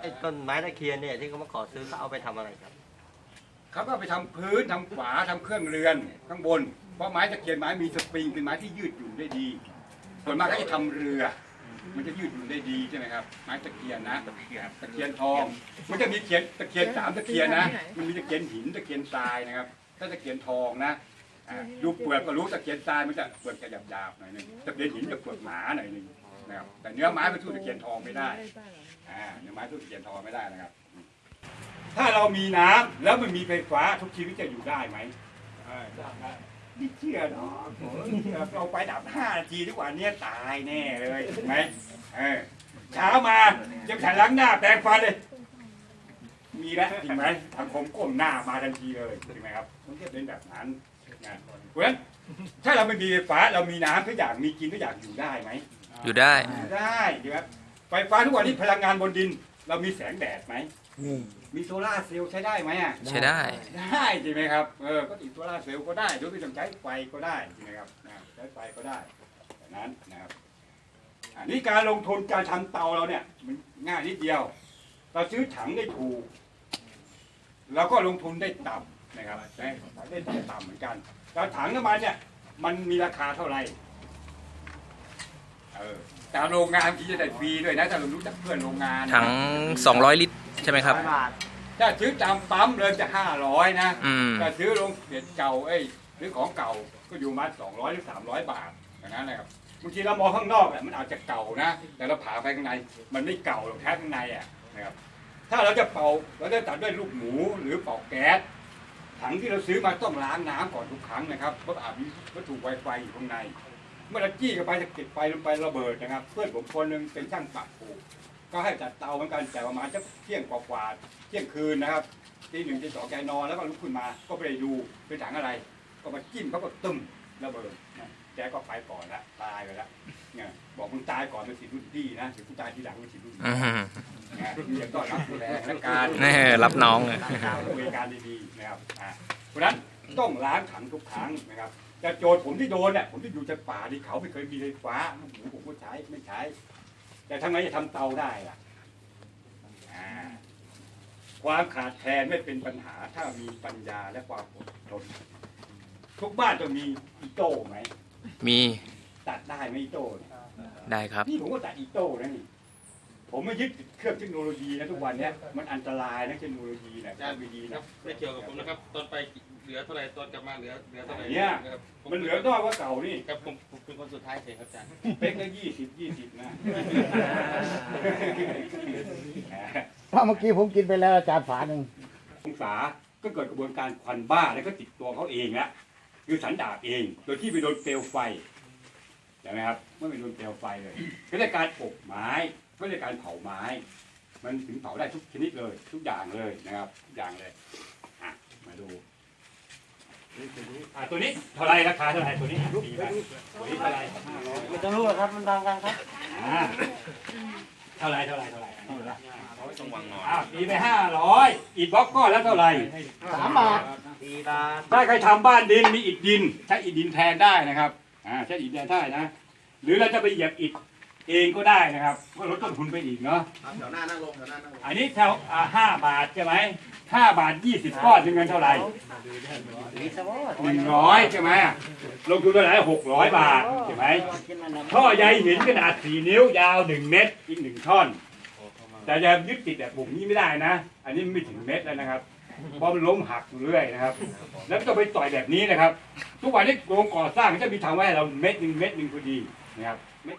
ไอ้ต้นไม้ตะเคียนเนี่ยที่เขามาขอซื้อเขาเอาไปทำอะไรครับ เขาก็ไปทำพื้นทำฝาทำเครื่องเรือนข้างบน เพราะไม้ตะเคียนไม้มีสปริงเป็นไม้ที่ยืดหยุ่นได้ดี ส่วนมากเขาจะทำเรือ มันจะยืดหยุ่นได้ดีใช่ไหมครับ ไม้ตะเคียนนะตะเคียนตะเคียนทอง มันจะมีเคียนตะเคียนสามตะเคียนนะ มันมีตะเคียนหินตะเคียนทรายนะครับ ถ้าตะเคียนทองนะอ่าดูเปลือกก็รู้ตะเคียนทรายมันจะเปลือกจะหยาบๆหน่อยหนึงตะเคียนหินจะเปลือกหนาหน่อยหนึง นะครับแต่เนื้อไม้มันสู้ตะเคียนทองไม่ได้อ่าเนื้อไม้ตู้เขียนทอไม่ได้นะครับ ถ้าเรามีน้ำแล้วมันมีไฟฟ้าทุกชีวิตจะอยู่ได้ไหมเออได้ไม่เชื่อเนาะโอ้ยเชื่อเราไปดับห้านาทีทุกวันเนี้ยตายแน่เลยถูกไหมเออเช้ามาจะฉันล้างหน้าแปรงฟันเลย มีแล้วจริงไหมทางผมก้มหน้ามาทันทีเลยจริงไหมครับมันจะเป็นแบบนั้นนะเพราะฉะนั้นถ้าเราไม่มีไฟฟ้าเรามีน้ำทุกอย่างมีกินทุกอย่างอยู่ได้ไหม อยู่ได้ ได้ใช่ไหมไฟฟ้าทุกวันนี้พลังงานบนดิน เรามีแสงแดดไหมมีโซล่าร์เซลล์ใช้ได้ไหมอะ ใช้ได้ ได้ใช่ไหมครับ เออ ก็ติดโซล่าร์เซลล์ก็ได้โดยไม่ต้องใช้ไฟก็ได้ใช่ไหมครับนะใช้ไฟก็ได้แบบนั้นนะครับอันนี้การลงทุนการทำเตาเราเนี่ย มันง่ายนิดเดียว เราซื้อถังได้ถูก แล้วก็ลงทุนได้ต่ำนะครับได้ได้ต่ำเหมือนกันแล้วถังน้ำมันเนี่ย มันมีราคาเท่าไหร่เออตามโรงงานที่จะได้ฟรีด้วยนะถ้าเรารู้จักเพื่อนโรงงานถัง 200 ลิตรใช่ไหมครับ บาทถ้าซื้อตามปั๊มเลยจะห้าร้อยนะอืม ถ้าซื้อโรงเด็ดเก่าเอ้ยซื้อของเก่าก็อยู่มาสองร้อยหรือสามร้อยบาทอย่างนั้นนะครับบางทีเรามองข้างนอกเนี่ยมันอาจจะเก่านะ แต่เราผ่าไปข้างในมันไม่เก่าหรอกแท้ข้างในอะนะครับถ้าเราจะเป่าเราจะตัดด้วยลูกหมูหรือเป่าแก๊สถังที่เราซื้อมาต้องล้างน้ำก่อนทุกครั้งนะครับเพราะอาจมีวัตถุไวไฟอยู่ข้างใน เมื่อเราจี้เข้าไปจะติดไฟลงไประเบิดนะครับ เพื่อนผมคนหนึ่งเป็นช่างปักปูก็ให้จัดเตาเหมือนกันแต่ประมาณจะเที่ยงกว่าๆเที่ยงคืนนะครับตีหนึ่งตีสองแกนอนแล้วก็ลุกขึ้นมา ก็ไปดูเป็นถังอะไร ก็มาจิ้มเขาก็ตึ้มระเบิดนะแกก็ไปก่อนละตายไปละเนี่ยบอกมึงตายก่อนเป็นสิทธิ์รุ่นพี่นะถึงกูตายทีหลังเป็นสิทธิ์รุ่นอืน้องมนะเรียนต้อนรับดูแลและการแน่รับน้องเลยบริการดีๆนะครับอ่าเพราะฉะนั้นต้องล้างถังทุกครั้งนะครับ แต่โจทย์ผมที่โดนเนี่ยผมที่อยู่ในป่าที่เขาไม่เคยมีไฟฟ้าโอ้โหผมก็ใช้ไม่ใช้ แต่ทำไมจะทำเตาได้ล่ะอ่าความขาดแคลนไม่เป็นปัญหาถ้ามีปัญญาและความอดทนทุกบ้านต้องมีอีโต้ไหมมีตัดได้ไหมอีโต้เนี่ยได้ครับ นี่ผมก็ตัดอีโต้นะนี่ผมไม่ยึดเครื่องเทคโนโลยีนะทุกวันเนี้ยมันอันตรายนะเทคโนโลยีนะไม่ดีครันะบไม่เกี่ยวกับผมนะครับ ตอนไป เหลือเท่าไหร่ตอนกลับมาเหลือเหลือเท่าไหร่เนี่ย ครับผมันเหลือน้อยกว่าเก่านี่ ครับผมผมเป็นคนสุดท้ายเฉยครับอาจารย์เป๊กก็ยี่สิบยี่สิบนะ เพราะเมื่อกี้ผมกินไปแล้วอาจารย์ฝาหนึ่ง องศาก็เกิดกระบวนการควันบ้าแล้วก็ติดตัวเขาเองละคือสันดาปเอง โดยที่ไปโดนเปลวไฟใช่ไหมครับไม่ไปโดนเปลวไฟเลย ก็ได้การอบไม้ไม่ได้การเผาไม้ มันถึงเผาได้ทุกชนิดเลย ทุกอย่างเลยนะครับทุกอย่างเลยอะมาดู อะตัวนี้เท่าไหรราคาเท่าไหรตัวนี้ดีไหมตัวนี้เท่าไหรห้าร้อยไม่ต้องรู้หรอกครับมันดังกันครับอ่าเท่าไหรเท่าไหรเท่าไหรต้องวางนอนอ้าวตีไปห้าร้อยอิฐบล็อกก้อนแล้วเท่าไหร่สามบาทดีบาทถ้าใครทำบ้านดินมีอิฐดินใช้อิฐดินแทนได้นะครับอ่าใช้อิฐแทนได้นะ หรือเราจะไปเหยียบอิฐ เองก็ได้นะครับก็ลดต้นทุนไปอีกเนาะแถวหน้านั่งลงแถวหน้านั่งลงอันนี้เท่าอ่าห้าบาทใช่ไหมห้าบาทยี่สิบก้อนเป็นเงินเท่าไหร่ดีสมอหนึ่งร้อยใช่ไหมลงทุนเท่าไหร่หกร้อยบาทใช่ไหมท่อใยหินขนาด4นิ้วยาว1เมตรอีกหนึ่งท่อน แต่จะยึดติดแบบปุ่มนี้ไม่ได้นะ อันนี้ไม่ถึงเมตรแล้วนะครับเพราะมันล้มหักอยู่เรื่อยนะครับ แล้วก็ต้องไปต่อยแบบนี้นะครับ ทุกวันนี้โรงก่อสร้างก็จะมีทางไว้ให้เราเม็ดหนึ่งเม็ดหนึ่งพอดีนะครับเม็ด